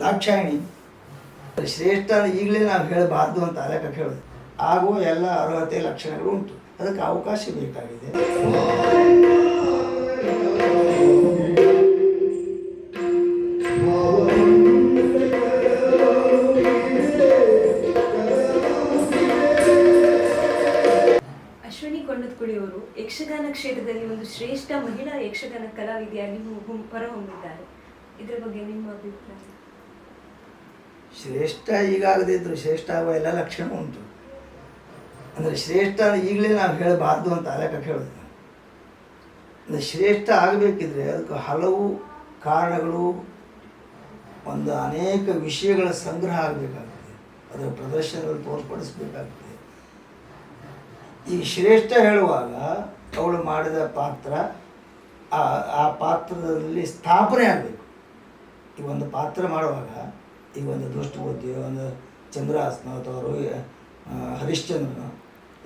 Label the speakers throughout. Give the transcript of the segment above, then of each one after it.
Speaker 1: ದಾಕ್ಷಾಯಿಣಿ. ಶ್ರೇಷ್ಠ ಈಗಲೇ ನಾವು ಹೇಳಬಾರ್ದು ಅಂತ ಅದಕ್ಕೆ ಹೇಳೋದು ಆಗುವ ಎಲ್ಲ ಅರ್ಹತೆ ಲಕ್ಷಣಗಳು ಉಂಟು. ಅದಕ್ಕೆ ಅವಕಾಶ ಬೇಕಾಗಿದೆ.
Speaker 2: ಅಶ್ವಿನಿ ಕೊಂಡತ್ಕುಳಿ ಅವರು ಯಕ್ಷಗಾನ ಕ್ಷೇತ್ರದಲ್ಲಿ ಒಂದು ಶ್ರೇಷ್ಠ ಮಹಿಳಾ ಯಕ್ಷಗಾನ ಕಲಾವಿದೆಯಾಗಿ ಹೊರಹೊಮ್ಮಿದ್ದಾರೆ. ಇದರ ಬಗ್ಗೆ ನಿಮ್ಮ ಅಭಿಪ್ರಾಯ?
Speaker 1: ಶ್ರೇಷ್ಠ ಈಗಾಗದೇ ಇದ್ರು ಶ್ರೇಷ್ಠ ಆಗುವ ಎಲ್ಲ ಲಕ್ಷಣ ಉಂಟು. ಅಂದರೆ ಶ್ರೇಷ್ಠ ಈಗಲೇ ನಾವು ಹೇಳಬಾರ್ದು ಅಂತ ಅದಕ್ಕೆ ಹೇಳೋದು. ಅಂದರೆ ಶ್ರೇಷ್ಠ ಆಗಬೇಕಿದ್ರೆ ಅದಕ್ಕೆ ಹಲವು ಕಾರಣಗಳು, ಒಂದು ಅನೇಕ ವಿಷಯಗಳ ಸಂಗ್ರಹ ಆಗಬೇಕಾಗ್ತದೆ. ಅದರ ಪ್ರದರ್ಶನಗಳು ತೋರ್ಪಡಿಸಬೇಕಾಗ್ತದೆ. ಈ ಶ್ರೇಷ್ಠ ಹೇಳುವಾಗ ಅವಳು ಮಾಡಿದ ಪಾತ್ರ, ಆ ಆ ಪಾತ್ರದಲ್ಲಿ ಸ್ಥಾಪನೆ ಆಗಬೇಕು. ಈ ಒಂದು ಪಾತ್ರ ಮಾಡುವಾಗ ಈಗ ಒಂದು ದುಷ್ಟಬುದ್ಧಿ ಒಂದು ಚಂದ್ರಾಸನ ಅಥವಾ ರೋಹಿ ಹರಿಶ್ಚಂದ್ರನ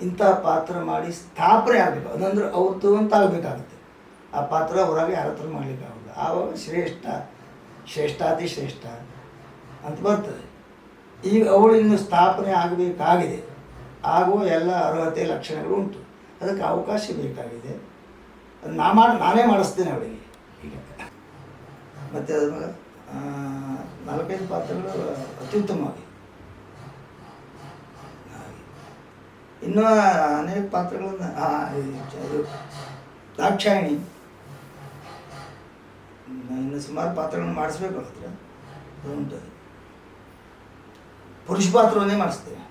Speaker 1: ಇಂಥ ಪಾತ್ರ ಮಾಡಿ ಸ್ಥಾಪನೆ ಆಗಬೇಕು. ಅದಂದ್ರೆ ಅವ್ರದ್ದು ಅಂತ ಆಗಬೇಕಾಗುತ್ತೆ. ಆ ಪಾತ್ರ ಹೊರಗೆ ಯಾರ ಹತ್ರ ಮಾಡಲಿಕ್ಕಾಗಲ್ಲ ಆವಾಗ ಶ್ರೇಷ್ಠ, ಶ್ರೇಷ್ಠಾತಿ ಶ್ರೇಷ್ಠ ಅಂತ ಬರ್ತದೆ. ಈಗ ಅವಳು ಇನ್ನು ಸ್ಥಾಪನೆ ಆಗಬೇಕಾಗಿದೆ. ಆಗುವ ಎಲ್ಲ ಅರ್ಹತೆ, ಲಕ್ಷಣಗಳು ಉಂಟು. ಅದಕ್ಕೆ ಅವಕಾಶ ಬೇಕಾಗಿದೆ. ಅದು ನಾ ಮಾಡಿ, ನಾನೇ ಮಾಡಿಸ್ತೇನೆ ಅವಳಿಗೆ. ಈಗ. ಮತ್ತು ಅದ್ರ ಆ, ನಾಲ್ಕೈದು ಪಾತ್ರಗಳು ಅತ್ಯುತ್ತಮವಾಗಿ ಹಾಗೆ. ಇನ್ನೂ ಅನೇಕ ಪಾತ್ರಗಳನ್ನು ಆ, ಇದು- ಇದು ದಾಕ್ಷಾಯಿಣಿ ಇನ್ನು ಸುಮಾರು ಪಾತ್ರಗಳನ್ನು ಮಾಡಿಸ್ಬೇಕು ಅವ್ರ ಹತ್ರ ಅದು ಉಂಟು ಅದು. ಪುರುಷ ಪಾತ್ರವನ್ನೇ ಮಾಡಿಸ್ತೇವೆ